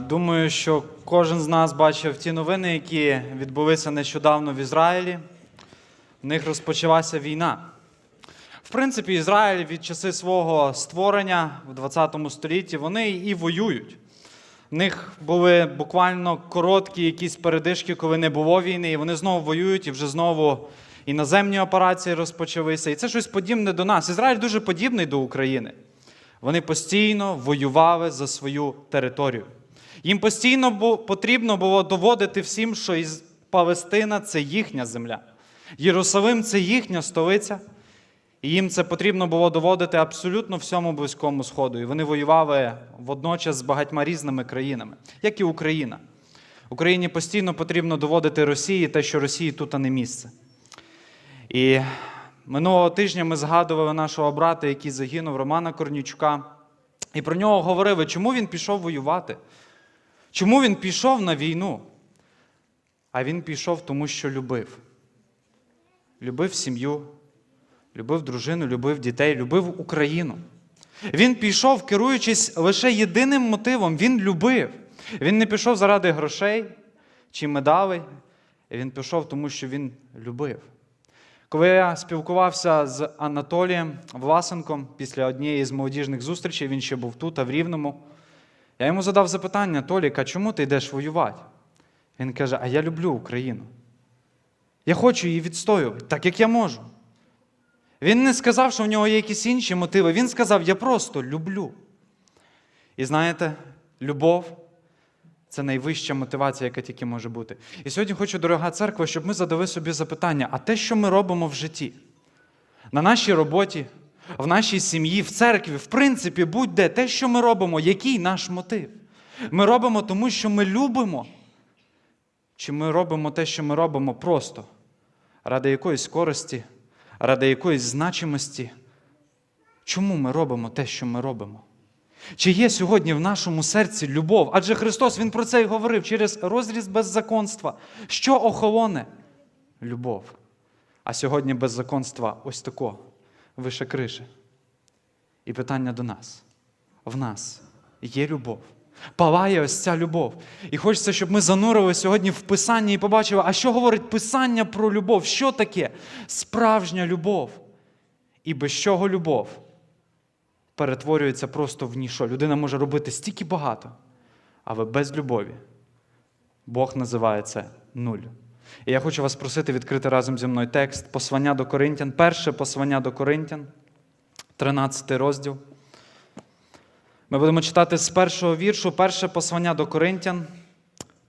Думаю, що кожен з нас бачив ті новини, які відбулися нещодавно в Ізраїлі. В них розпочалася війна. В принципі, Ізраїль від часи свого створення в 20 столітті вони і воюють. В них були буквально короткі якісь передишки, коли не було війни, і вони знову воюють, і вже знову іноземні операції розпочалися. І це щось подібне до нас. Ізраїль дуже подібний до України. Вони постійно воювали за свою територію. Їм постійно потрібно було доводити всім, що Палестина це їхня земля. Єрусалим це їхня столиця. І їм це потрібно було доводити абсолютно всьому близькому сходу. І вони воювали водночас з багатьма різними країнами, як і Україна. Україні постійно потрібно доводити Росії те, що Росії тут а не місце. І минулого тижня ми згадували нашого брата, який загинув, Романа Корнічука. І про нього говорили, чому він пішов воювати? Чому він пішов на війну? А він пішов, тому що любив. Любив сім'ю, любив дружину, любив дітей, любив Україну. Він пішов, керуючись лише єдиним мотивом він любив. Він не пішов заради грошей чи медалей. Він пішов, тому що він любив. Коли я спілкувався з Анатолієм Власенком після однієї з молодіжних зустрічей, він ще був тут, а в Рівному, я йому задав запитання: Толік, а чому ти йдеш воювати? Він каже: А я люблю Україну. Я хочу її відстоювати, так як я можу. Він не сказав, що в нього є якісь інші мотиви. Він сказав: Я просто люблю. І знаєте, любов це найвища мотивація, яка тільки може бути. І сьогодні хочу, дорога церква, щоб ми задали собі запитання: а те, що ми робимо в житті, на нашій роботі, в нашій сім'ї, в церкві, в принципі, будь-де, те, що ми робимо, який наш мотив? Ми робимо тому, що ми любимо. Чи ми робимо те, що ми робимо просто ради якоїсь користі, ради якоїсь значимості? Чому ми робимо те, що ми робимо? Чи є сьогодні в нашому серці любов? Адже Христос Він про це й говорив через розріз беззаконства. Що охолоне? Любов. А сьогодні беззаконства ось тако, вище криші. І питання до нас: в нас є любов. Палає ось ця любов. І хочеться, щоб ми занурили сьогодні в Писання і побачили, а що говорить Писання про любов? Що таке справжня любов? І без чого любов перетворюється просто в ніщо. Людина може робити стільки багато, але без любові Бог називає це нуль. І я хочу вас просити відкрити разом зі мною текст послання до Коринтян, перше послання до Коринтян, 13 розділ. Ми будемо читати з першого віршу, перше послання до Коринтян,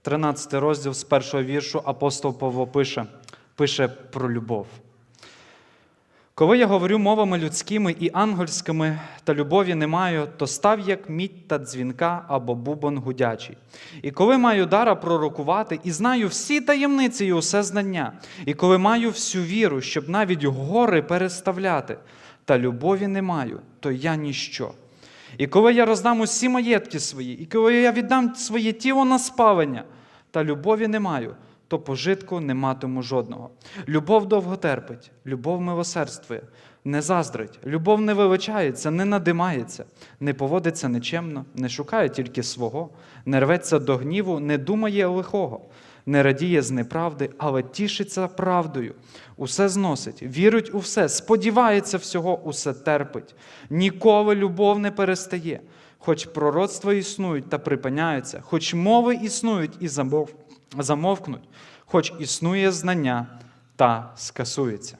13 розділ з першого віршу, апостол Павло пише, пише про любов. Коли я говорю мовами людськими і ангельськими, та любові не маю, то став як мідь та дзвінка або бубон гудячий. І коли маю дара пророкувати, і знаю всі таємниці і усе знання, і коли маю всю віру, щоб навіть гори переставляти, та любові не маю, то я ніщо. І коли я роздам усі маєтки свої, і коли я віддам своє тіло на спалення, та любові не маю, то пожитку не матиму жодного. Любов довго терпить, любов милосердствує, не заздрить, любов не виличається, не надимається, не поводиться нечемно, не шукає тільки свого, не рветься до гніву, не думає лихого, не радіє з неправди, але тішиться правдою. Усе зносить, вірить у все, сподівається всього, усе терпить. Ніколи любов не перестає. Хоч пророцтва існують та припиняються, хоч мови існують і замовкнуть, хоч існує знання та скасується.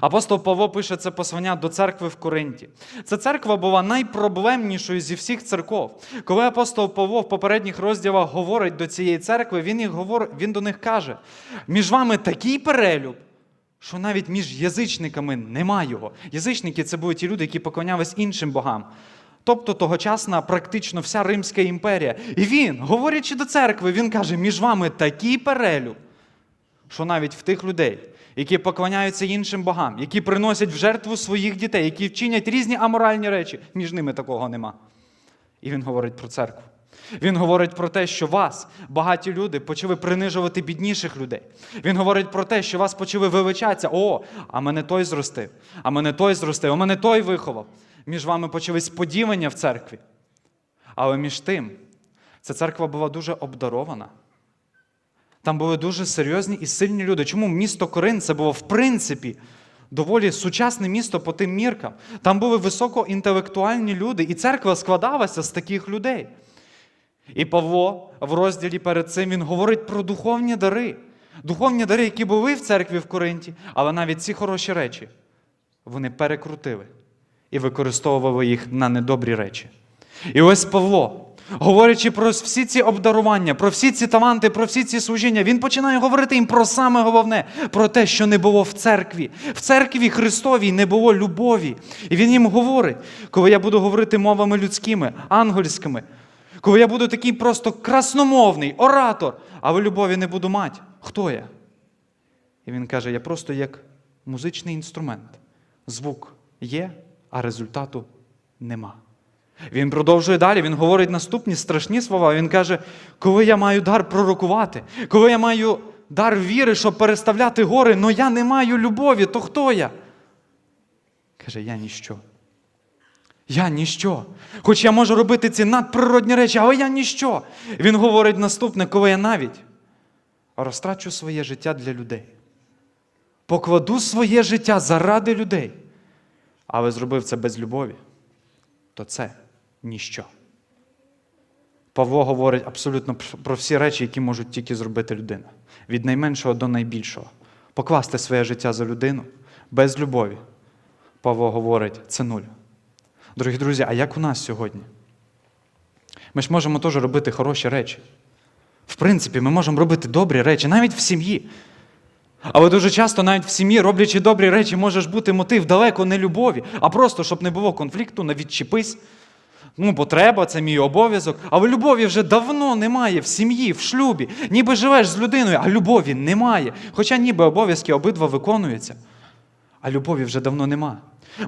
Апостол Павло пише це послання до церкви в Коринті. Ця церква була найпроблемнішою зі всіх церков. Коли апостол Павло в попередніх розділах говорить до цієї церкви, він, їх говор... він до них каже: між вами такий перелюб, що навіть між язичниками нема його. Язичники це були ті люди, які поклонялись іншим богам. Тобто тогочасна практично вся Римська імперія. І він, говорячи до церкви, він каже: між вами такий перелюб, що навіть в тих людей, які поклоняються іншим богам, які приносять в жертву своїх дітей, які вчинять різні аморальні речі, між ними такого нема. І він говорить про церкву. Він говорить про те, що вас, багаті люди, почали принижувати бідніших людей. Він говорить про те, що вас почали вивичатися. О, а мене той зростив, а мене той зростив, а мене той виховав. Між вами почались поділення в церкві. Але між тим, Ця церква була дуже обдарована. Там були дуже серйозні і сильні люди. Чому місто Корин це було в принципі доволі сучасне місто по тим міркам? Там були високоінтелектуальні люди, і церква складалася з таких людей. І Павло в розділі перед цим він говорить про духовні дари. Духовні дари, які були в церкві в Коринті, але навіть ці хороші речі вони перекрутили і використовували їх на недобрі речі. І ось Павло, говорячи про всі ці обдарування, про всі ці таланти, про всі ці служіння, він починає говорити їм про саме головне, про те, що не було в церкві. В церкві Христовій не було любові. І він їм говорить, коли я буду говорити мовами людськими, ангельськими, коли я буду такий просто красномовний оратор, а ви любові не буду мати, хто я? І він каже: я просто як музичний інструмент. Звук є, а результату нема. Він продовжує далі, він говорить наступні страшні слова. Він каже, коли я маю дар пророкувати, коли я маю дар віри, щоб переставляти гори, але я не маю любові, то хто я? Каже, я ніщо. Я ніщо. Хоч я можу робити ці надприродні речі, але я ніщо. Він говорить наступне, коли я навіть розтрачу своє життя для людей. Покладу своє життя заради людей, але зробив це без любові, то це ніщо. Павло говорить абсолютно про всі речі, які можуть тільки зробити людина. Від найменшого до найбільшого. Покласти своє життя за людину без любові. Павло говорить, це нуль. Дорогі друзі, а як у нас сьогодні? Ми ж можемо теж робити хороші речі. В принципі, ми можемо робити добрі речі, навіть в сім'ї. Але дуже часто навіть в сім'ї, роблячи добрі речі, може ж бути мотив далеко не любові, а просто, щоб не було конфлікту, не відчепись. Ну, бо треба, це мій обов'язок. Але любові вже давно немає в сім'ї, в шлюбі. Ніби живеш з людиною, а любові немає. Хоча ніби обов'язки обидва виконуються. А любові вже давно нема.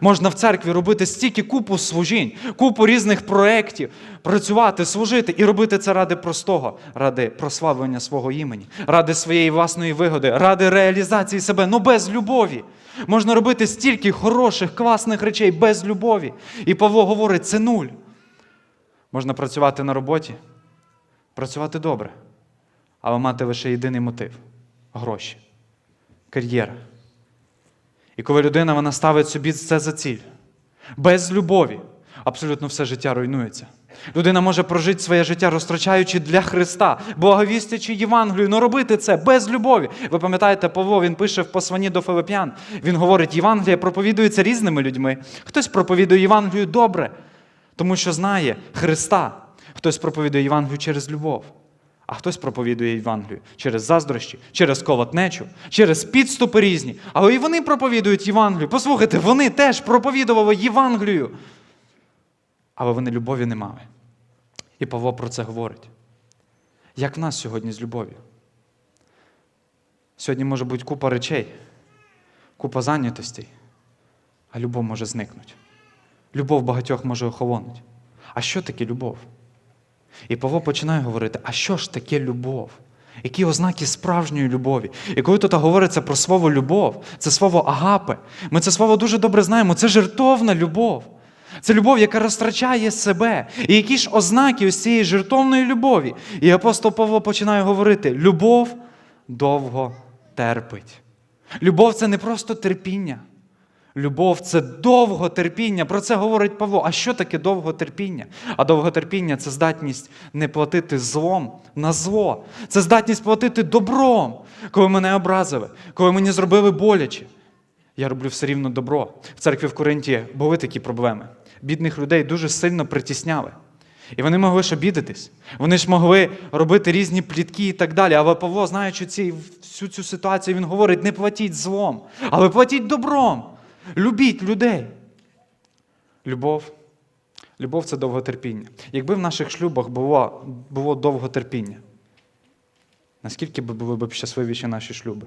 Можна в церкві робити стільки купу служінь, купу різних проєктів, працювати, служити і робити це ради простого, ради прославлення свого імені, ради своєї власної вигоди, ради реалізації себе, ну без любові. Можна робити стільки хороших, класних речей без любові. І Павло говорить, це нуль. Можна працювати на роботі, працювати добре, але мати лише єдиний мотив гроші, кар'єра. І коли людина вона ставить собі це за ціль, без любові, абсолютно все життя руйнується. Людина може прожити своє життя, розтрачаючи для Христа, благовістячи Євангелію, але робити це без любові. Ви пам'ятаєте, Павло він пише в посланні до Филип'ян. Він говорить, Євангелія проповідується різними людьми. Хтось проповідує Євангелію добре, тому що знає Христа. Хтось проповідує Євангелію через любов. А хтось проповідує Євангелію через заздрощі, через колотнечу, через підступи різні. Але і вони проповідують Євангелію. Послухайте, вони теж проповідували Євангелію. Але вони любові не мали. І Павло про це говорить. Як в нас сьогодні з любов'ю? Сьогодні може бути купа речей, купа зайнятостей, а любов може зникнути. Любов багатьох може охолонути. А що таке любов? І Павло починає говорити: а що ж таке любов? Які ознаки справжньої любові? І коли тут говориться про слово любов, це слово агапе. Ми це слово дуже добре знаємо. Це жертовна любов. Це любов, яка розтрачає себе. І які ж ознаки ось цієї жертовної любові? І апостол Павло починає говорити: любов довго терпить. Любов це не просто терпіння. Любов це довготерпіння. Про це говорить Павло. А що таке довготерпіння? А довготерпіння це здатність не платити злом на зло. Це здатність платити добром, коли мене образили, коли мені зробили боляче. Я роблю все рівно добро. В церкві в Коринті були такі проблеми. Бідних людей дуже сильно притісняли. І вони могли ж обідатись. Вони ж могли робити різні плітки і так далі. Але Павло, знаючи ці, всю цю ситуацію, він говорить: не платіть злом, але платіть добром. Любіть людей. Любов. Любов це довготерпіння. Якби в наших шлюбах було було довготерпіння, наскільки б були б щасливіші наші шлюби?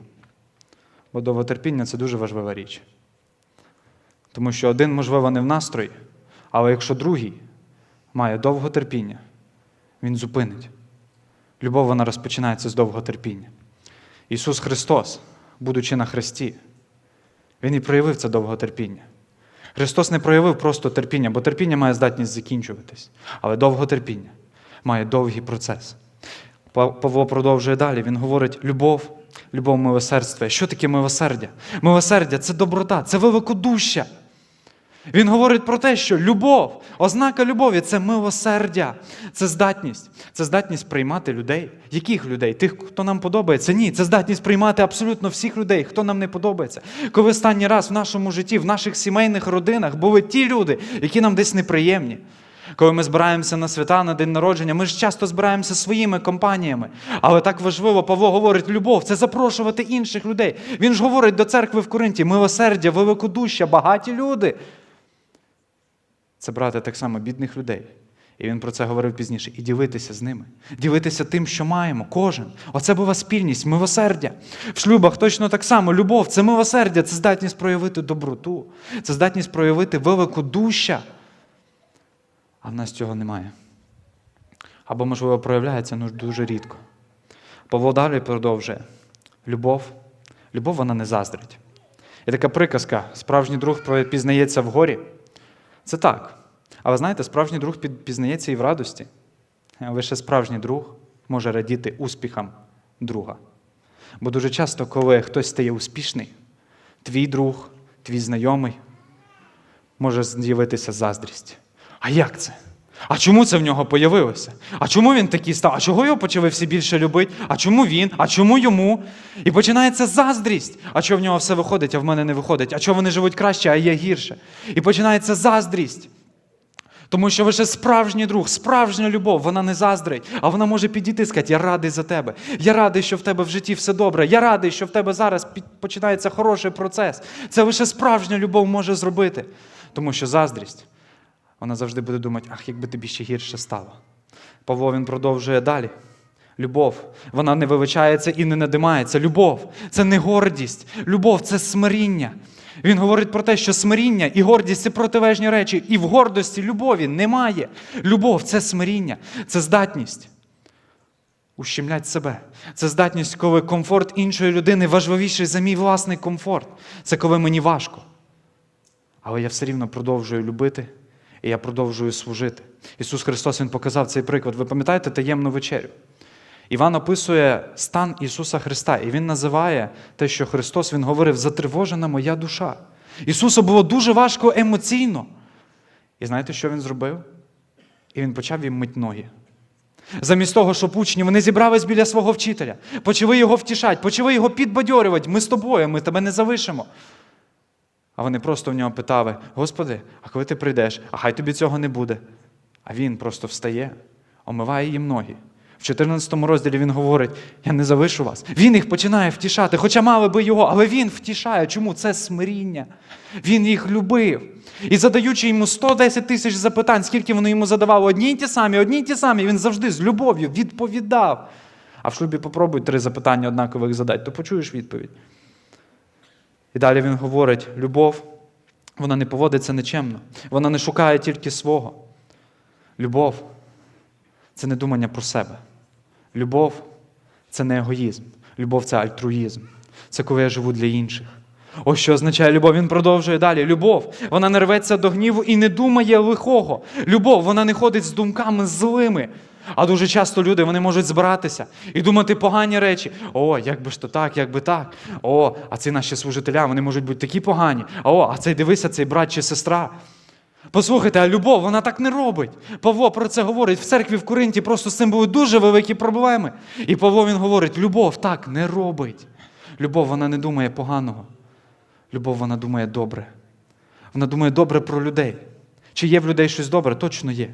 Бо довготерпіння це дуже важлива річ. Тому що один, можливо, не в настрої, але якщо другий має довготерпіння, він зупинить. Любов вона розпочинається з довготерпіння. Ісус Христос, будучи на хресті, він і проявив це довготерпіння. Христос не проявив просто терпіння, бо терпіння має здатність закінчуватись, але довготерпіння. має довгий процес. Павло продовжує далі. Він говорить: любов, любов милосердство. Що таке милосердя? Милосердя це доброта, це великодуща. Він говорить про те, що любов, ознака любові це милосердя, це здатність. Це здатність приймати людей. Яких людей? Тих, хто нам подобається? Ні, це здатність приймати абсолютно всіх людей, хто нам не подобається. Коли останній раз в нашому житті, в наших сімейних родинах були ті люди, які нам десь неприємні. Коли ми збираємося на свята, на день народження, ми ж часто збираємося своїми компаніями. Але так важливо, Павло говорить, любов це запрошувати інших людей. Він ж говорить до церкви в Коринті, милосердя, великодуща, багаті люди це брати так само бідних людей. І він про це говорив пізніше. І ділитися з ними, ділитися тим, що маємо, кожен. Оце була спільність, милосердя. В шлюбах точно так само. Любов це милосердя, це здатність проявити доброту, це здатність проявити великодуща. А в нас цього немає. Або, можливо, проявляється ну, дуже рідко. Павло далі продовжує. Любов, любов вона не заздрить. Є така приказка: справжній друг пізнається в горі. Це так. А ви знаєте, справжній друг пізнається і в радості. Лише справжній друг може радіти успіхам друга. Бо дуже часто, коли хтось стає успішний, твій друг, твій знайомий, може з'явитися заздрість. А як це? А чому це в нього появилося? А чому він такий став? А чого його почали всі більше любити? А чому він? А чому йому? І починається заздрість. А чого в нього все виходить, а в мене не виходить? А чого вони живуть краще, а я гірше? І починається заздрість. Тому що лише справжній друг, справжня любов, вона не заздрить, а вона може підійти і сказати, я радий за тебе. Я радий, що в тебе в житті все добре. Я радий, що в тебе зараз починається хороший процес. Це лише справжня любов може зробити. Тому що заздрість, вона завжди буде думати, ах, якби тобі ще гірше стало. Павло він продовжує далі. Любов, вона не вивичається і не надимається. Любов це не гордість. Любов це смиріння. Він говорить про те, що смиріння і гордість це протилежні речі. І в гордості любові немає. Любов це смиріння, це здатність. Ущемлять себе. Це здатність, коли комфорт іншої людини важливіший за мій власний комфорт. Це коли мені важко. Але я все рівно продовжую любити, і я продовжую служити. Ісус Христос Він показав цей приклад. Ви пам'ятаєте таємну вечерю? Іван описує стан Ісуса Христа, і Він називає те, що Христос Він говорив, затривожена моя душа. Ісусу було дуже важко емоційно. І знаєте, що Він зробив? І Він почав їм мить ноги. Замість того, щоб учні вони зібрались біля свого вчителя, почали його втішати, почали його підбадьорювати. Ми з тобою, ми тебе не залишимо. А вони просто в нього питали: Господи, а коли ти прийдеш, а хай тобі цього не буде. А він просто встає, омиває їм ноги. В 14 розділі він говорить: Я не залишу вас. Він їх починає втішати, хоча мали би його, але він втішає. Чому? Це смиріння. Він їх любив. І задаючи йому 110 тисяч запитань, скільки вони йому задавали, одні й ті самі, одні й ті самі, він завжди з любов'ю відповідав. А в шлюбі попробуй три запитання однакових задати, то почуєш відповідь. І далі він говорить: любов, вона не поводиться нечемно, вона не шукає тільки свого. Любов це не думання про себе. Любов це не егоїзм. Любов це альтруїзм. Це коли я живу для інших. Ось що означає любов. Він продовжує далі. Любов, вона не рветься до гніву і не думає лихого. Любов, вона не ходить з думками злими. А дуже часто люди вони можуть збиратися і думати погані речі. О, як би ж то так, як би так. О, а ці наші служителя, вони можуть бути такі погані. О, а цей дивися, цей брат чи сестра. Послухайте, а любов, вона так не робить. Павло про це говорить. В церкві в Коринті просто з цим були дуже великі проблеми. І Павло він говорить: любов так не робить. Любов, вона не думає поганого. Любов, вона думає добре. Вона думає добре про людей. Чи є в людей щось добре? Точно є.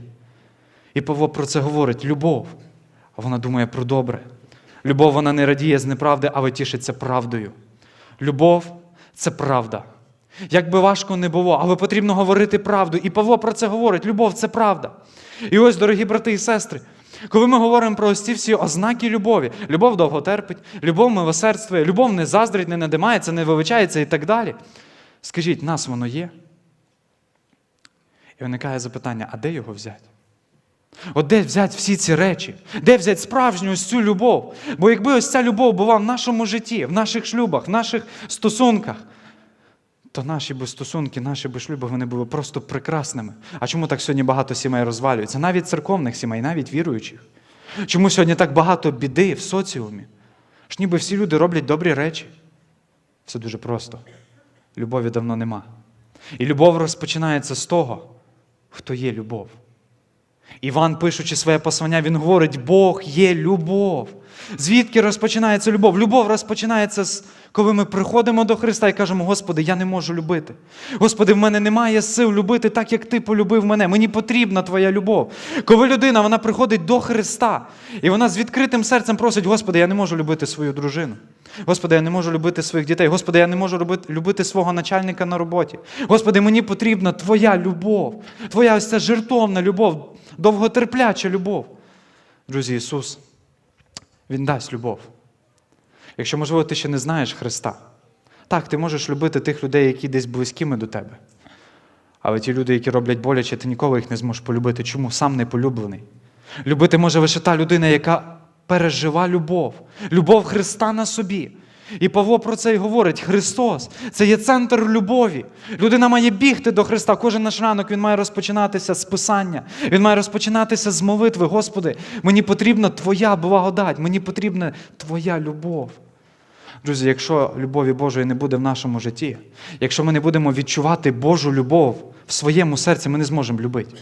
І Павло про це говорить: любов, а вона думає про добре. Любов, вона не радіє з неправди, але тішиться правдою. Любов це правда. Як би важко не було, але потрібно говорити правду. І Павло про це говорить: любов це правда. І ось, дорогі брати і сестри, коли ми говоримо про ось ці всі ознаки любові, любов довго терпить, любов милосердствує, любов не заздрить, не надимається, не вивичається і так далі. Скажіть, нас воно є? І виникає запитання: а де його взяти? От де взяти всі ці речі? Де взяти справжню ось цю любов? Бо якби ось ця любов була в нашому житті, в наших шлюбах, в наших стосунках, то наші би стосунки, наші би шлюби, вони були просто прекрасними. А чому так сьогодні багато сімей розвалюється? Навіть церковних сімей, навіть віруючих. Чому сьогодні так багато біди в соціумі? Ж ніби всі люди роблять добрі речі. Все дуже просто. Любові давно нема. І любов розпочинається з того, хто є любов. Іван, пишучи своє послання, він говорить: Бог є любов. Звідки розпочинається любов? Любов розпочинається з коли ми приходимо до Христа і кажемо, Господи, я не можу любити. Господи, в мене немає сил любити так, як Ти полюбив мене. Мені потрібна Твоя любов. Коли людина вона приходить до Христа, і вона з відкритим серцем просить, Господи, я не можу любити свою дружину. Господи, я не можу любити своїх дітей. Господи, я не можу любити, любити свого начальника на роботі. Господи, мені потрібна Твоя любов, Твоя ось ця жертовна любов, довготерпляча любов. Друзі, Ісус, Він дасть любов. Якщо, можливо, ти ще не знаєш Христа, так, ти можеш любити тих людей, які десь близькими до тебе. Але ті люди, які роблять боляче, ти ніколи їх не зможеш полюбити. Чому? Сам не полюблений. Любити може лише та людина, яка пережива любов, любов Христа на собі. І Павло про це й говорить: Христос це є центр любові. Людина має бігти до Христа. Кожен наш ранок він має розпочинатися з Писання. Він має розпочинатися з молитви. Господи, мені потрібна Твоя благодать, мені потрібна Твоя любов. Друзі, якщо любові Божої не буде в нашому житті, якщо ми не будемо відчувати Божу любов в своєму серці, ми не зможемо любити.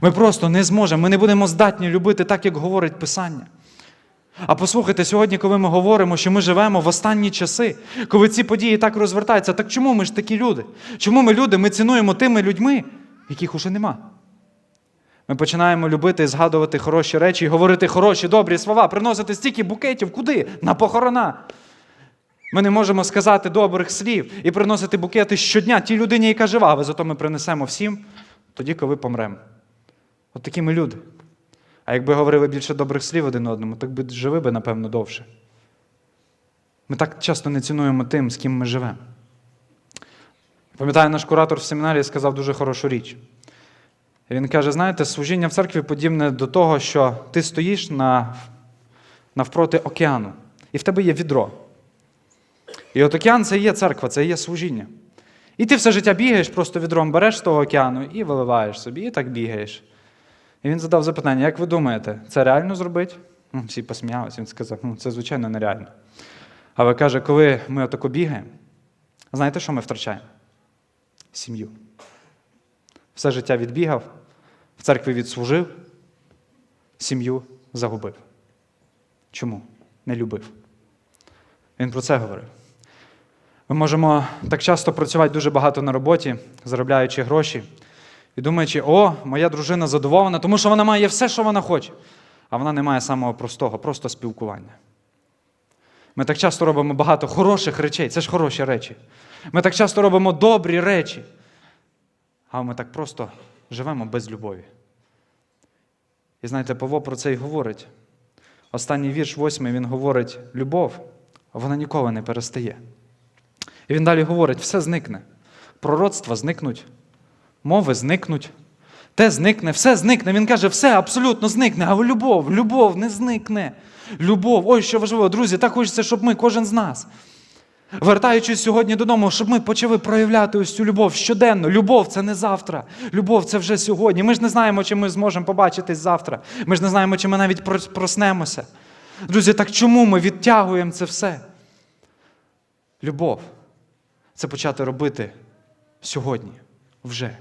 Ми просто не зможемо, ми не будемо здатні любити так, як говорить Писання. А послухайте, сьогодні, коли ми говоримо, що ми живемо в останні часи, коли ці події так розвертаються, так чому ми ж такі люди? Чому ми люди? Ми цінуємо тими людьми, яких уже нема. Ми починаємо любити і згадувати хороші речі, і говорити хороші, добрі слова, приносити стільки букетів, куди? На похорона. Ми не можемо сказати добрих слів і приносити букети щодня тій людині, яка жива, але зато ми принесемо всім тоді, коли помремо. От такі ми люди. А якби говорили більше добрих слів один одному, так би жили би, напевно, довше. Ми так часто не цінуємо тим, з ким ми живемо. Пам'ятаю, наш куратор в семінарі сказав дуже хорошу річ. Він каже: знаєте, служіння в церкві подібне до того, що ти стоїш на, навпроти океану, і в тебе є відро. І от океан це і є церква, це і є служіння. І ти все життя бігаєш, просто відром береш з того океану і виливаєш собі, і так бігаєш. І він задав запитання: як ви думаєте, це реально зробити? Ну, Всі посміялися, він сказав, ну це звичайно нереально. Але каже, коли ми отако бігаємо, знаєте, що ми втрачаємо? Сім'ю. Все життя відбігав, в церкві відслужив, сім'ю загубив. Чому? Не любив. Він про це говорив. Ми можемо так часто працювати дуже багато на роботі, заробляючи гроші, і думаючи, о, моя дружина задоволена, тому що вона має все, що вона хоче. А вона не має самого простого, просто спілкування. Ми так часто робимо багато хороших речей, це ж хороші речі. Ми так часто робимо добрі речі, а ми так просто живемо без любові. І знаєте, Павло про це й говорить. Останній вірш, восьмий, він говорить: любов, вона ніколи не перестає. І він далі говорить: все зникне. Пророцтва зникнуть, мови зникнуть, те зникне, все зникне. Він каже, все абсолютно зникне, а любов, любов не зникне. Любов, ой, що важливо, друзі, так хочеться, щоб ми, кожен з нас, вертаючись сьогодні додому, щоб ми почали проявляти ось цю любов щоденно. Любов це не завтра. Любов це вже сьогодні. Ми ж не знаємо, чи ми зможемо побачитись завтра. Ми ж не знаємо, чи ми навіть проснемося. Друзі, так чому ми відтягуємо це все? Любов це почати робити сьогодні, вже.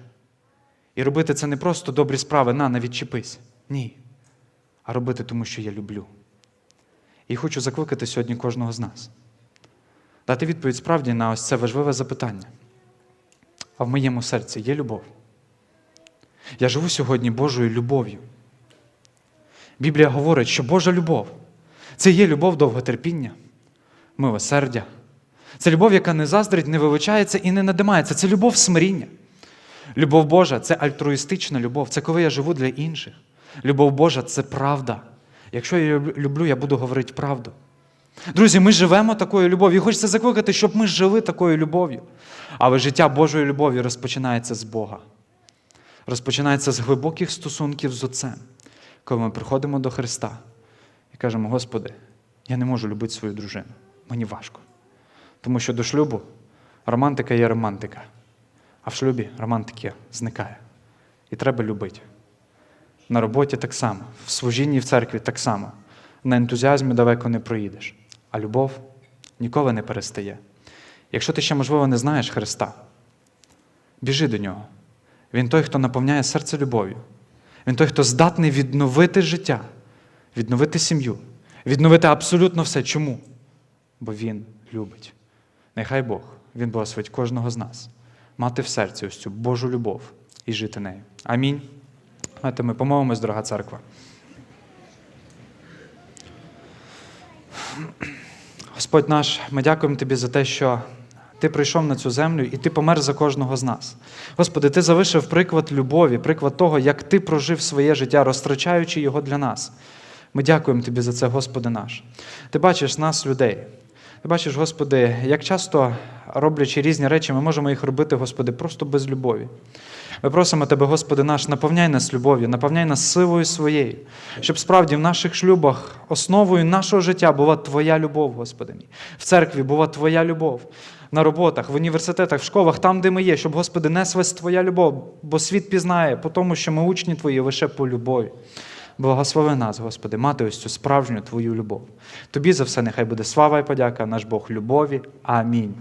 І робити це не просто добрі справи, на, не відчепись. Ні. А робити тому, що я люблю. І хочу закликати сьогодні кожного з нас. Дати відповідь справді на ось це важливе запитання. А в моєму серці є любов. Я живу сьогодні Божою любов'ю. Біблія говорить, що Божа любов це є любов довготерпіння, милосердя. Це любов, яка не заздрить, не вивичається і не надимається. Це любов смиріння. Любов Божа це альтруїстична любов, це коли я живу для інших. Любов Божа це правда. Якщо я люблю, я буду говорити правду. Друзі, ми живемо такою любов'ю. Хочеться закликати, щоб ми жили такою любов'ю. Але життя Божої любові розпочинається з Бога. Розпочинається з глибоких стосунків з Отцем, коли ми приходимо до Христа і кажемо: Господи, я не можу любити свою дружину. Мені важко. Тому що до шлюбу Романтика є романтика. А в шлюбі романтики зникає. І треба любити. На роботі так само, в служінні в церкві так само. На ентузіазмі далеко не проїдеш. А любов ніколи не перестає. Якщо ти ще, можливо, не знаєш Христа, біжи до нього. Він той, хто наповняє серце любов'ю. Він той, хто здатний відновити життя, відновити сім'ю, відновити абсолютно все. Чому? Бо Він любить. Нехай Бог, Він благословить кожного з нас, мати в серці ось цю Божу любов і жити нею. Амінь. Ми помолимось, дорога церква. Господь наш, ми дякуємо Тобі за те, що Ти прийшов на цю землю і Ти помер за кожного з нас. Господи, Ти залишив приклад любові, приклад того, як Ти прожив своє життя, розтрачаючи його для нас. Ми дякуємо Тобі за це, Господи наш. Ти бачиш нас, людей. Ти бачиш, Господи, як часто роблячи різні речі, ми можемо їх робити, Господи, просто без любові. Ми просимо Тебе, Господи наш, наповняй нас любов'ю, наповняй нас силою своєю, щоб справді в наших шлюбах основою нашого життя була Твоя любов, Господи мій. В церкві була Твоя любов, на роботах, в університетах, в школах, там, де ми є, щоб, Господи, неслась Твоя любов, бо світ пізнає по тому, що ми учні Твої лише по любові. Благослови нас, Господи, мати ось цю справжню Твою любов. Тобі за все нехай буде слава і подяка, наш Бог любові. Амінь.